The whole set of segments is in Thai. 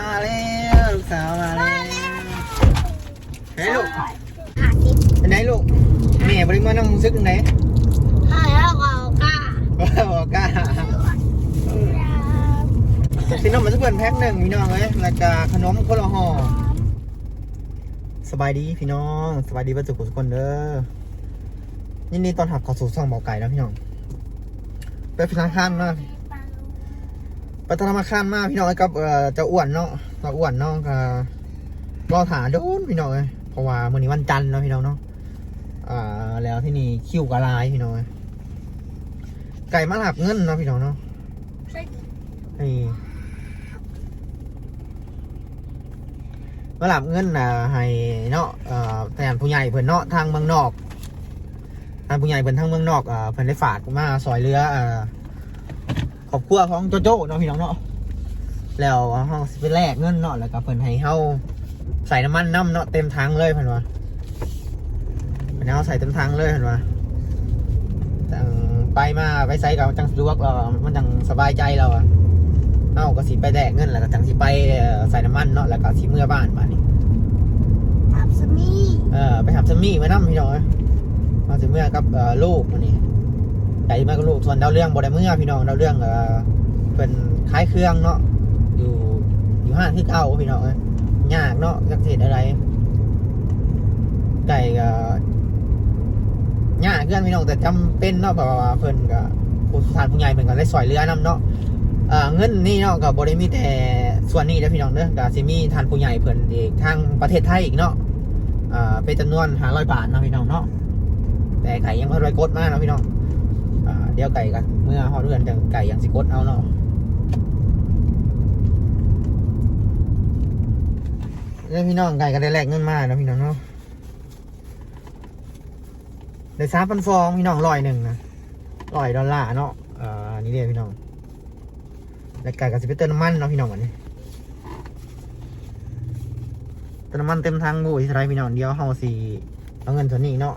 มาแล้วลูกสาวมาแล้วเฮ้ยลูกหาสิบเป็นไงลูกแม่บริมานั่งซึกไหนห้าแล้วก็เก้าบอกกล้าขนมมันจะเปิดแพ็คหนึ่งพี่น้องเลยแล้วก็ขนมคนละห่อสบายดีพี่น้องสบายดีประจุกุทุกคนเด้อยินดีตอนหับเขอสู่ช่องเบาไก่นะพี่น้องไปธนาคารมา ไปธนาคารมาพี่น้องกับเอ่อจ้าอ้วนเนาะเจ้าอ้วนเนาะก็รอถาโดนพี่น้องเลยเพราะว่ามื้อนี้วันจันทร์เนาะพี่น้องเนาะอ่าแล้วที่นี่คิวกะลายพี่น้องเอ้ยไก่มาหลับเงินเนาะพี่น้องเนาะนี่มาหลับเงินอะให้เนาะเอ่อแทนผู้ใหญ่เพิ่นเนาะทางเมืองนอกทางผู้ใหญ่เพิ่นทางเมืองนอกอ่าเพิ่นได้ฝากมาซอยเรืออ่า ครอบครัวของโจโจ้เนาะพี่น้องเนาะแล้วเฮาสิไปแลกเงินเนาะแล้วก็เพิ่นให้เฮาใส่น้ำมันน้ำเนาะเต็มถังเลยเพิ่นว่าเพิ่นให้เฮาใส่เต็มถังเลยเพิ่นว่าจังไปมาไปใส่กับจังสะดวกเรามันจังสบายใจเราอะเฮาก็สิไปแลกเงินแล้วก็จังสิไปเอ่อใส่น้ำมันเนาะแล้วก็สิเมื่อบ้านบัดนี้ทำสมีเออไปหับสมี่มานั่พี่น้องเอ้ยมาถึงเมื่อกับเอ่อลูกวัน นี้ใจมากับลูกส่วนดาวเรื่องบ่ได้เมื่อพี่น้องดาวเรื่องเออเป็นคล้ายเครื่องเนาะอยู่อยู่ห้างที่เก่าพี่น้องเยยากเนาะจักเศษอะไรไก่ก็ยากเครื่องพี่น้องแต่จำเป็นเนาะเพราะว่าเพิ่นก็ผู้สานผู้ใหญ่เพิ่นก็ได้สอยเรือนํเนาะเงินนี่เนาะก็บ่ได้มีแต่ส่วนนี้นะพี่น้องเด้อก็สิมีทานผู้ใหญ่เพิ่นอีกทางประเทศไทยอีกเนาะเป็นจำนวนหาร้อยบาทนะพี่น้องเนาะแต่ไก่ยังไม่ร้อยกดมากเนาะพี่น้อง ดี๋ยวไก่กันเมื่อฮอดเดือนจังไก่ยังสิกดเอาเนาะเนี่ยพี่น้องไก่ก็ได้แลกเงินมาเนาะพี่น้องเนาะได้สามพันฟองพี่น้องร้อยหนึ่งนะร้อยดอลลาร์เนาะอ่านี่เดียวพี่น้องแล้วไก่ก็สิไปเติมน้ำมันเนาะพี่น้องวันนี้เติมน้ำมันเต็มทางบูอิสราเอลพี่น้องเดียวเฮาสิเอาเงินส่วนนี้เนาะ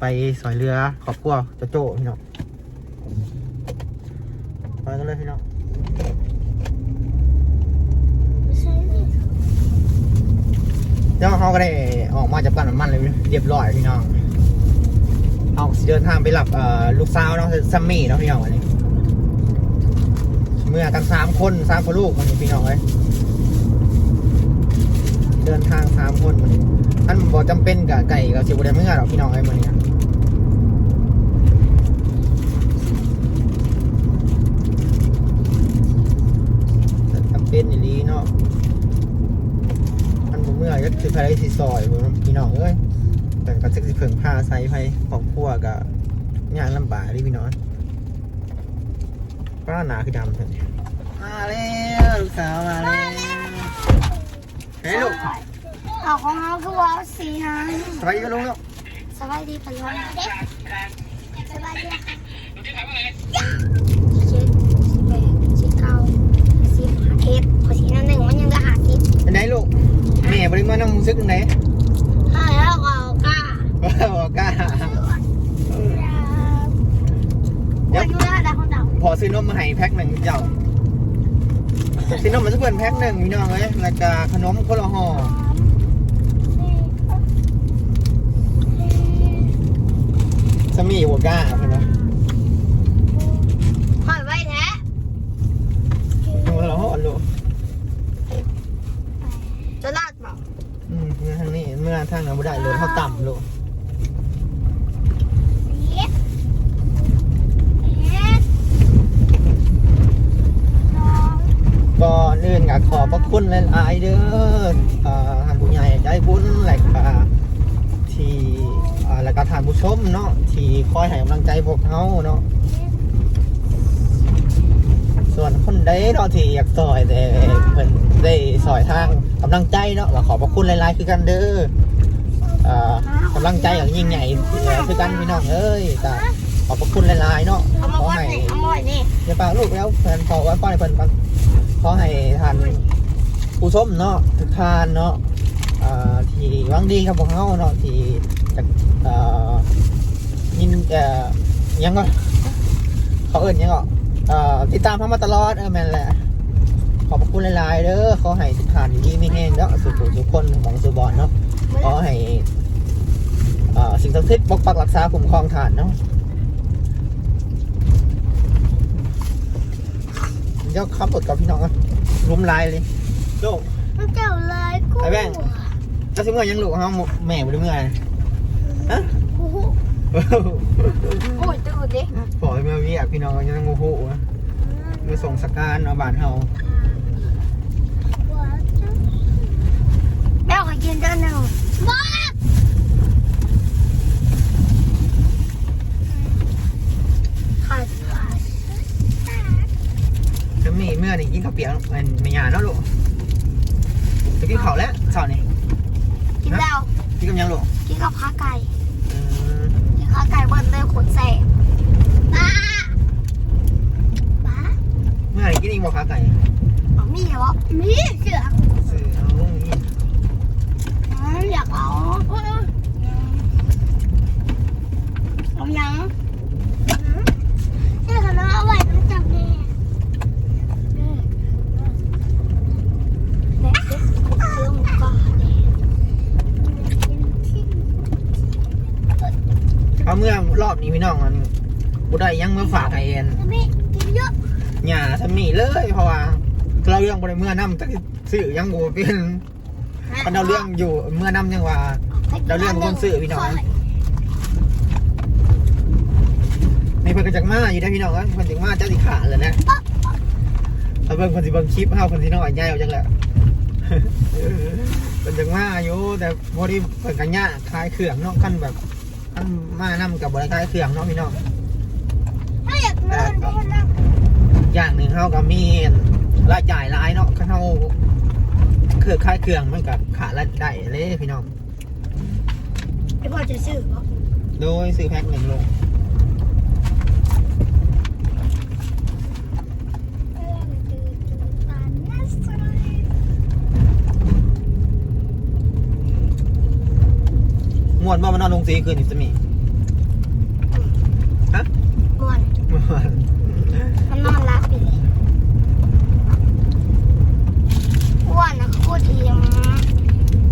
ไปสอยเรือขอบครัวโจโจ้พี่น้อง เลยพี่น้องเดี๋ยวเขาก็ได้ออกมาจากปั๊มน้ำมันเลยเรียบร้อยพี่น้องเอาเดินทางไปรับลูกสาวเนาะซัมมี่เนาะพี่น้องวันนี้เมื่อกันสามคนสามคนลูกวันนี้พี่น้องเลยเดินทางสามคนวันนี้ท่านบอกจำเป็นกับไก่กับสิบบุได้เมื่อหรอกพี่น้องไอ้วันนี้ จำ เป็นอย่างนี้เนาะมันผมเมื่อยก็คือใครสิซอยผมพี่น้องเอ้ยแต่ก็จะสิเพิ่งพาใส่ไปครอบครัวกับงานลำบากดิพี่น้องป้าหนาคือดำเถอะมาแล้วลูกสาวมาแล้วเฮ้ยลูกเอาของเขาคือว่าสี่ห้าสบายดีกันลุงลูกสบายดีปันวันสบายดีค่ะเจ็ดสิบแปดสิบเก้าสิบห้าเอ็ดพอสีนั่นหนึ่งมันยังจะหาสิบ เป็นไหนลูกแม่บริมานั่งซึกไหนห้าแล้วก็เก้าบอกกล้าเดี๋ยวดูแลแต่ของเก่าพอซื้อนมมาให้แพ็คหนึ่งเจ้าซื้อนมมาสักเพื่อนแพ็คหนึ่งพี่น้องเอ้ยแล้วก็ขนมคนละห่อสมีหัวก้าใช่ไหม หอยไว้แท้ หัวเราห่อลูก จะลาดเปล่า อืมเมื่อทาง นี้เมื่อทางเราไม่ได้รถเขาต่ำลูกเอ็ดเอ็ดน้องก็เนื่นกับขอบพระคุณหลายเด้อท่านผู้ใหญ่ใจบุญแหละก็ที่อ่าแล้วก็ท่านผู้ชมเนาะที่คอยให้กำลังใจพวกเขาเนาะส่วนคนใดเนาะที่อยากซอยแต่เพิ่นได้ซอยทางกำลังใจเนาะก็ขอบพระคุณหลายๆคือกันเด้อ กำลังใจอย่างยิ่งใหญ่เอ่อคือกันพี่น้องเอ้ยก็ขอบพระคุณหลายๆเนาะเอามาขอวัดให้นี่เอามาวัดนี่อย่าปากลูกแล้วแฟนขอไว้ป้อนให้เพิ่นฟังขอให้ทานผู้ชมเนาะทุกทานเนาะอ่าที่หวังดีกับพวกเขาเนาะที่จะเอ่อยินเอ่อยังก็เขาเอิ้นยังก็เอ่อติดตามเขามาตลอดเออแม่นแหละขอบพระคุณหลายๆเด้อขอให้ทุกท่านอยู่ดีมีแห้งเนาะสุขุทุกคนหมองสุบอนเนาะ ขอให้เอ่อสิ่งศักดิ์สิทธิ์ปกปักรักษาคุ้มครองท่านเนาะเดี๋ยวขับรถกับพี่น้องอะรุมลายเลยโดมันเจ้าลายกูไอ้แบงค์เจะสิเมื่อยังลูกเฮาแม่บ่ได้เมื่อนะฮะโอ้โหโอ้ยตื่นดิปล่อยเมื่อวิอะพี่น้องยังโมโหอะมาส่งสการเอาบ้านเฮาแม่ขอกินเจ้าหนึ่งบ้าขาดขาด จะมีเมื่อนี่กินข้าวเปียกมันไม่ยาเนาะลูกจะกินข้าวแล้วเช้านี่กินแล้วกินกับหยังลูกกินกับขาไก่อืมกินขาไก่เบิ้ลเลยขนแสบบ้าบ้าเมื่อนี่กินอีกบ่ขาไก่บอกมีเหรอมีเสือกซื้อเอานี่อืมอยากเอาเอายังนี่ค่ะน้องเอาไว้ต้องจับแน่แม่เด็กเรื่องก่อน เอาเมื่อรอบนี้พี่น้องมันบ่ ได้หยังมาฝากไอ้เอ็นไม่กินเยอะหญ้าทำนี่เลยเพราะว่าเราเรื่องบ่ได้เมื่อนำแต่ซื้อยังบ่เป็นคันเราเรื่องอยู่เมื่อนำยังว่า เราเรื่องคนซื้อพี่น้องในเพิ่นก็จักมาอยู่ได้อพี่น้องเอ้ยเพิ่นจักมาเจ้าสิขาดเลยนะถ้าเบิ่งเพิ่นสิเบิ่งคลิปเฮาเพิ่นสิน้อยใหญ่เอาจังแหละเพิ่นจักมาอยู่แต่พอดีเพิ่นก็ยากขายเครื่องเนาะคันแบบคันมานำกับบ่ได้ขายเครื่องเนาะพี่น้อง ถ้าอยากนอนได้นั่งอย่างหนึงเฮาก็มีรายจ่ายหลายเนาะคันเฮาเครือขายเครื่องมันก็ขาดรายได้เลยพี่น้องไอ้พ่อจะซื้อเหรอโดยซื้อแพ็คหนึ่งโลม่วนบ่มานอนลงสีคืนนี่จะมีม่วน มาณ มันนอนรับอยู่เลยอ้วนนะโคตรอิ่ม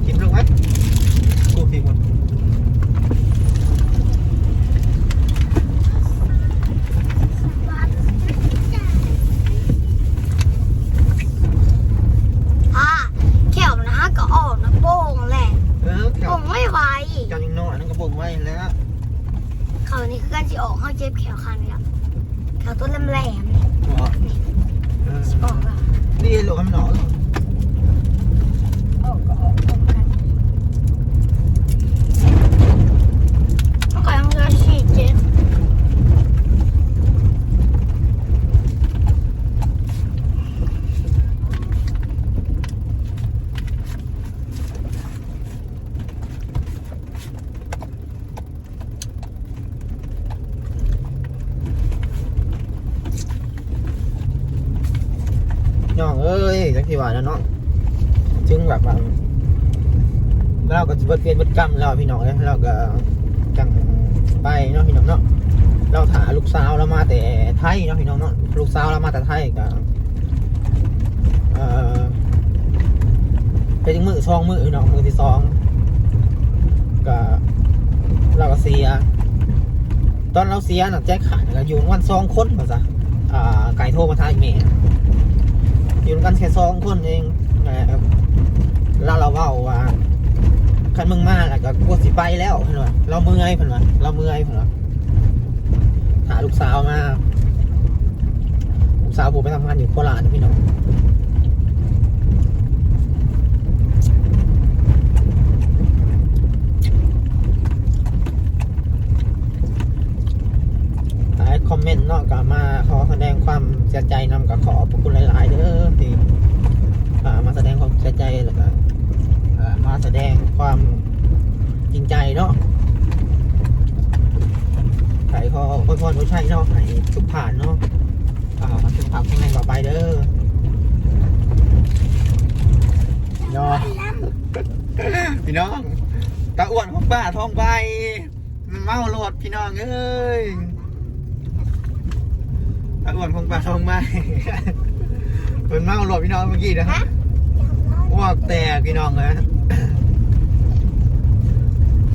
กินลงไหมกูพี่ม่วน อะแขวนะฮะก็ออกนะโป้งแหละ เออแถว โป้งไม่ไหว เจ้ายังน้อยนั่นก็บ่งไว้แล้ว เขานี่คือการสิออกเข้าเจ็บแขวคันเนี่ย แขวต้นแหลมๆนี่ บ่เออ ออกแล้ว นี่หลวมหนอ ออกก็ออกพร้อมกันมันก็ยังจะฉีดเจ็บ น้ องเอ้ยจักที่ว่าแล้วเนาะจึงแบบว่าเราก็เบิดเปลี่ยนเบิดกรรมแล้วพี่น้องเอ้ยเราก็จังไปเนาะพี่น้องเนาะเราถาลูกสาวเรามาแต่ไทยเนาะพี่น้องเนาะลูกสาวเรามาแต่ไทยก็เออเป็นมือซองมือเนาะมือที่สองก็เราก็เสีย ตอนเราเสียน่ะแจ็คขาดก็อยู่วันสองคนมาซะอ่าไก่โทรมาทายแม่ อยู่กันแค่สองคนเองนะครับแล้วเราเว้าว่าคันมึงมาแล้วก็กลัวสิไปแล้วเพิ่นว่าเราเมื่อยเพิ่นว่าเราเมื่อยเพิ่นว่าหาลูกสาวมาลูกสาวผมไปทำงานอยู่โคราชนะพี่น้อง หลายคอมเมนต์เนาะก็มาขอแสดงความเสียใจนำกับขอบพระคุณหลาย ๆ เด้อที่อ่ามาแสดงความเสียใจแล้วก็อ่ามาแสดงความจริงใจเนาะ ไก่ขออวยพรผู้ชายเนาะให้สุข ผ่านเนาะอ่าสุขภาพแข็งแรงต่อไปเด้อพี่น้องพี่น้องตาอ้วนของป้าทองใบเมาโลดพี่น้องเอ้ยตาอ้วนของป้าทองใบเป็นเมาหลบพี่น้องเมื่อกี้นะฮะอ้วกแตกพี่น้องเลย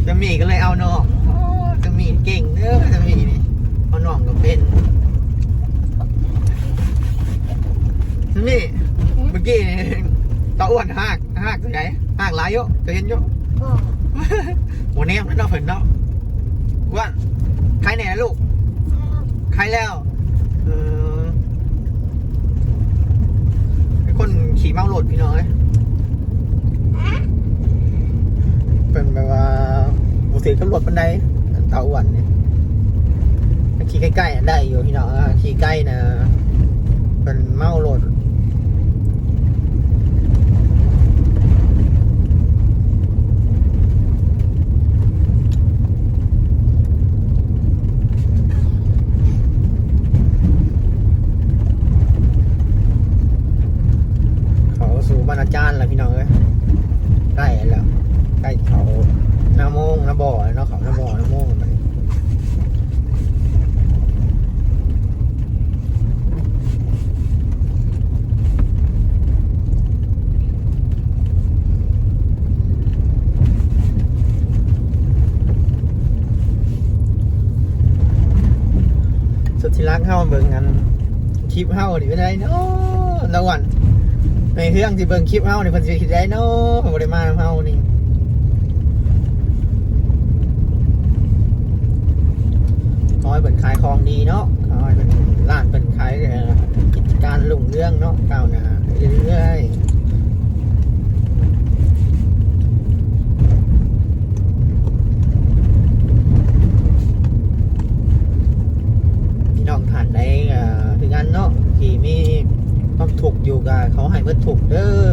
จะมีก็เลยเอาน้องโอ้จะมีเก่งเด้อจะมีนี่เอาน้องก็เป็นจะมีเมื่อกี้นี่ตา อ้วนหักหักไหนหักหลายเยอะจะเห็นเยอะบอกโมเนี้ยมันเราเห็นเนาะอ้วนใครไหนนะลูกใครแล้วเออเป็นคนขี่เมาโหลดพี่น้อยเป็นแบบว่าบุตรขับรถบันไดเตาอ้วันเนี่ยขี่ใกล้ๆอะได้อยู่พี่น้องอะขี่ใกล้นะเป็นเมาโหลด รรณาจารย์แล้วพี่น้องเอ้ยใกล้แล้วใกล้เขาหน้าโมงหน้าบ่อแล้วเนาะเขาหน้าบ่อหน้าโมงไปสุดที่รักเข้าเบิ่งกันคลิปเข้าดิไม่ได้เนาะแล้ววัน ในเรื่องที่เบิ่งคลิปเฮานี่เพิ่นสิคิดได้เนาะบ่ได้มานำเฮานี่ขอให้เพิ่นขายของดีเนาะขอให้เพิ่นร้านเพิ่นขายกิจการรุ่งเรืองเนาะก้าวหน้าเรื่อยๆพี่น้องท่านได้เอ่อถึงกันเนาะที่มีความทุ กอยู่กับเขาให้เพิ่นทุกเด้อ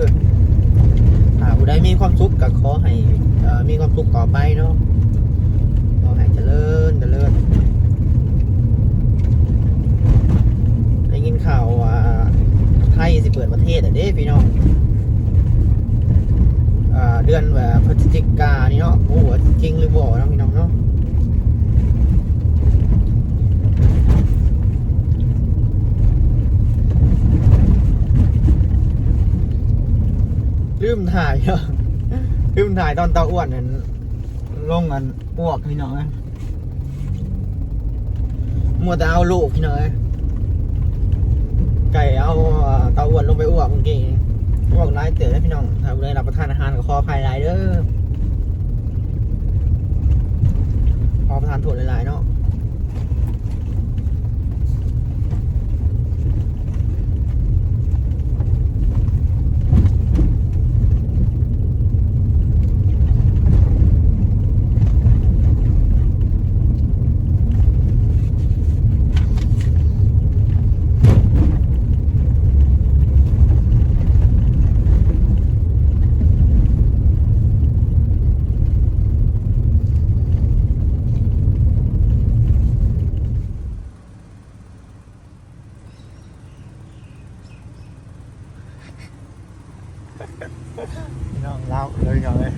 ถ้าผู้ใดมีความสุขก็ขอให้มีความสุขต่อไปเนาะขอให้เจริญเจริญได้ยินข่าวว่าไทยสิเปิดประเทศอะเด้พี่น้องอ่าเดือนแบบพฤศจิกานี่เนาะโอ้โหจริงหรือบ่เนาะพี่น้องเนาะ ลืมถ่ายเนาะลืมถ่ายตอนเตาอ้วนนั่นลงกันอ้วกพี่น้องมัวแต่เอาลูกพี่น้องเอ้ยไก่เอาเตาอ้วนลงไปอ้วกเมื่อกี้อ้วกร้ายเต๋อได้พี่น้องถ้าเลยรับประทานอาหารกับคอภายหลายเด้อขอประทานถั่วหลายๆเนาะ พี่น้องเล่าเลยพี่น้องเลย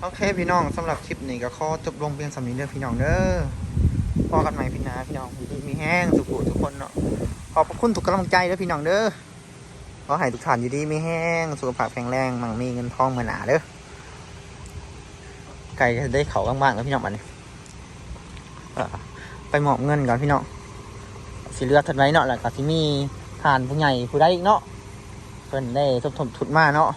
โอพี่น้องสำหรับคลิปนี้ก็ขอจบลงเพียงสำนี้เด้อพี่น้องเด้อพอกันใหม่พี่นาพี่น้องดีมีแห้งสุขุทุกคนเนาะขอบพระคุณทุกกำลังใจเด้อพี่น้องเด้อขอให้ทุกท่านอยู่ดีมีแห้งสุขภาพแข็งแรงมั่งมีเงินทองเมื่อหนาเด้อไก่จะได้เขาบ้างๆแล้วพี่น้องบัดนี้ไปหมอบเงินก่อนพี่น้องสิเลือดทัดไว้เนาะแล้วก็สิมีทานผู้ใหญ่ผู้ใดอีกเนาะเพิ่นได้ทบทบทุนมาเนาะ